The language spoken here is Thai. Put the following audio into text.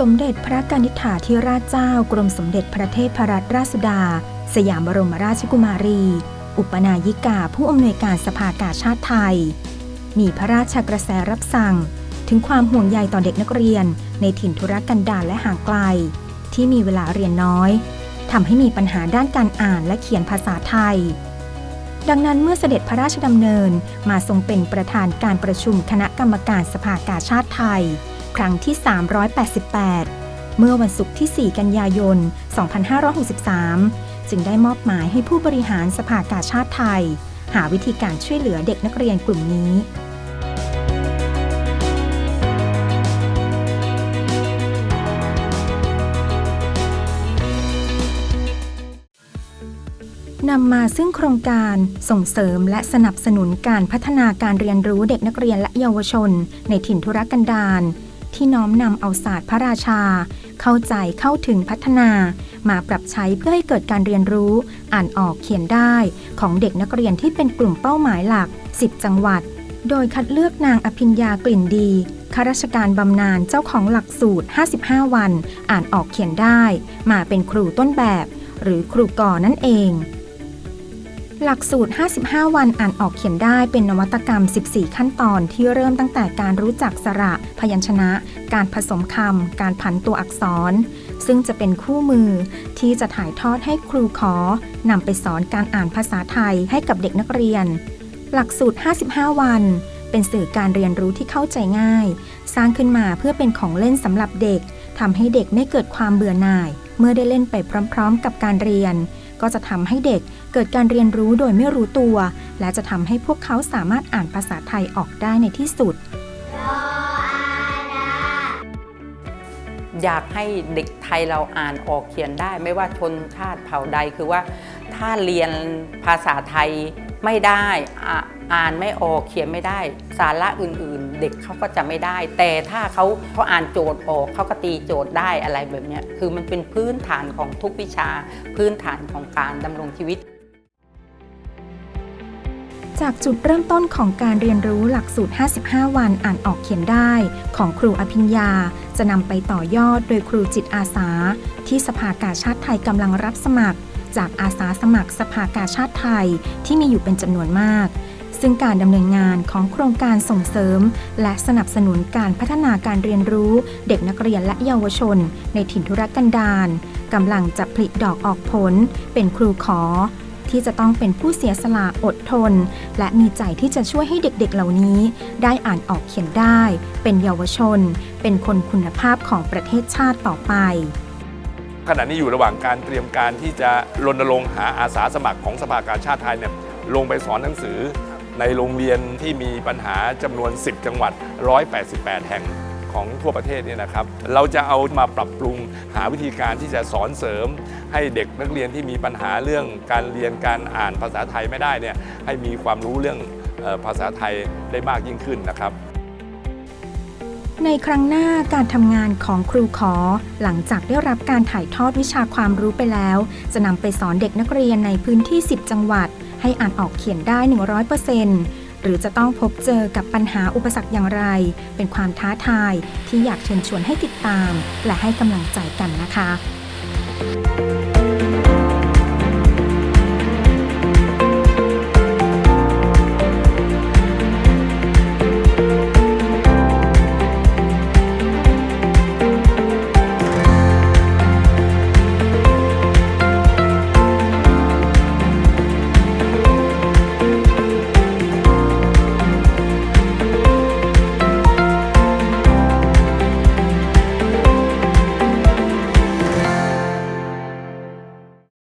สมเด็จพระกนิษฐาธิราชเจ้ากรมสมเด็จพระเทพรัตนราชสุดา สยามบรมราชกุมารี อุปนายิกาผู้อำนวยการสภากาชาติไทย มีพระราชกระแสรับสั่ง ถึงความห่วงใยต่อเด็กนักเรียนในถิ่นธุรกันดารและห่างไกล ที่มีเวลาเรียนน้อยทำให้มีปัญหาด้านการอ่านและเขียนภาษาไทย ดังนั้นเมื่อเสด็จพระราชดำเนินมาทรงเป็นประธานการประชุมคณะกรรมการสภากาชาติไทย ครั้งที่ 388 เมื่อวันศุกร์ที่ 4 กันยายน 2563 จึงได้มอบหมายให้ผู้บริหารสภากาชาติไทย หาวิธีการช่วยเหลือเด็กนักเรียนกลุ่มนี้นำมาซึ่งโครงการส่งเสริมและสนับสนุนการพัฒนาการเรียนรู้เด็กนักเรียนและเยาวชน ในถิ่นธุรกันดาร ที่น้อมนำเอาศาสตร์พระราชา เข้าใจเข้าถึงพัฒนา มาปรับใช้เพื่อให้เกิดการเรียนรู้ อ่านออกเขียนได้ ของเด็กนักเรียนที่เป็นกลุ่มเป้าหมายหลัก 10 จังหวัด โดยคัดเลือกนางอภิญญากลิ่นดีข้าราชการบำนาญเจ้าของหลักสูตร 55 วัน อ่านออกเขียนได้ มาเป็นครูต้นแบบ หรือครูก่อนั่นเอง หลักสูตร 55 วันอ่านออกเขียนได้เป็นนวัตกรรม 14 ขั้นตอนที่เริ่มตั้งแต่การรู้จักสระ พยัญชนะ การผสมคำ การผันตัวอักษร ซึ่งจะเป็นคู่มือที่จะถ่ายทอดให้ครูขอนำไปสอนการอ่านภาษาไทยให้กับเด็กนักเรียน หลักสูตร 55 วัน เป็นสื่อการเรียนรู้ที่เข้าใจง่าย สร้างขึ้นมาเพื่อเป็นของเล่นสำหรับเด็กทำให้เด็กไม่เกิดความเบื่อหน่าย เมื่อได้เล่นไปพร้อม ๆ กับการเรียน ก็จะทำให้เด็กเกิดการเรียนรู้โดยไม่รู้ตัว และจะทำให้พวกเขาสามารถอ่านภาษาไทยออกได้ในที่สุด อยากให้เด็กไทยเราอ่านออกเขียนได้ ไม่ว่าชนชาติเผ่าใดคือว่าถ้าเรียนภาษาไทย ไม่ได้อ่านไม่ออกเขียนไม่ได้ สาระอื่นๆ เด็กเขาก็จะไม่ได้ แต่ถ้าเขาเขาอ่านโจทย์ออกเขาก็ตีโจทย์ได้อะไรแบบนี้คือมันเป็นพื้นฐานของทุกวิชา พื้นฐานของการดำรงชีวิต จากจุดเริ่มต้นของการเรียนรู้หลักสูตร 55 วันอ่านออกเขียนได้ ของครูอภิญญา จะนำไปต่อยอดโดยครูจิตอาสา ที่สภากาชาติไทยกำลังรับสมัคร จากอาสาสมัครสภากาชาติไทยที่มีอยู่เป็นจำนวนมาก ซึ่งการดำเนินงานของโครงการส่งเสริม และสนับสนุนการพัฒนาการเรียนรู้ เด็กนักเรียนและเยาวชน ในถิ่นธุรกันดารกำลังจะผลิดอกออกผล เป็นครูขอ ที่จะต้องเป็นผู้เสียสละอดทน และมีใจที่จะช่วยให้เด็กๆเหล่านี้ ได้อ่านออกเขียนได้ เป็นเยาวชน เป็นคนคุณภาพของประเทศชาติต่อไป ขณะนี้อยู่ระหว่างการเตรียมการที่จะรณรงค์หาอาสาสมัครของสภากาชาติไทยเนี่ยลงไปสอนหนังสือ ในโรงเรียนที่มีปัญหาจำนวน 10 จังหวัด 188 แห่งของทั่วประเทศเนี่ยนะครับ เราจะเอามาปรับปรุงหาวิธีการที่จะสอนเสริม ให้เด็กนักเรียนที่มีปัญหาเรื่องการเรียนการอ่านภาษาไทยไม่ได้เนี่ยให้มีความรู้เรื่องภาษาไทยได้มากยิ่งขึ้นนะครับ ในครั้งหน้าการทำงานของครูขอ หลังจากได้รับการถ่ายทอดวิชาความรู้ไปแล้ว จะนำไปสอนเด็กนักเรียนในพื้นที่ 10 จังหวัด ให้อ่านออกเขียนได้ 100%หรือจะต้องพบเจอกับปัญหาอุปสรรคอย่างไร เป็นความท้าทายที่อยากเชิญชวนให้ติดตาม และให้กำลังใจกันนะคะ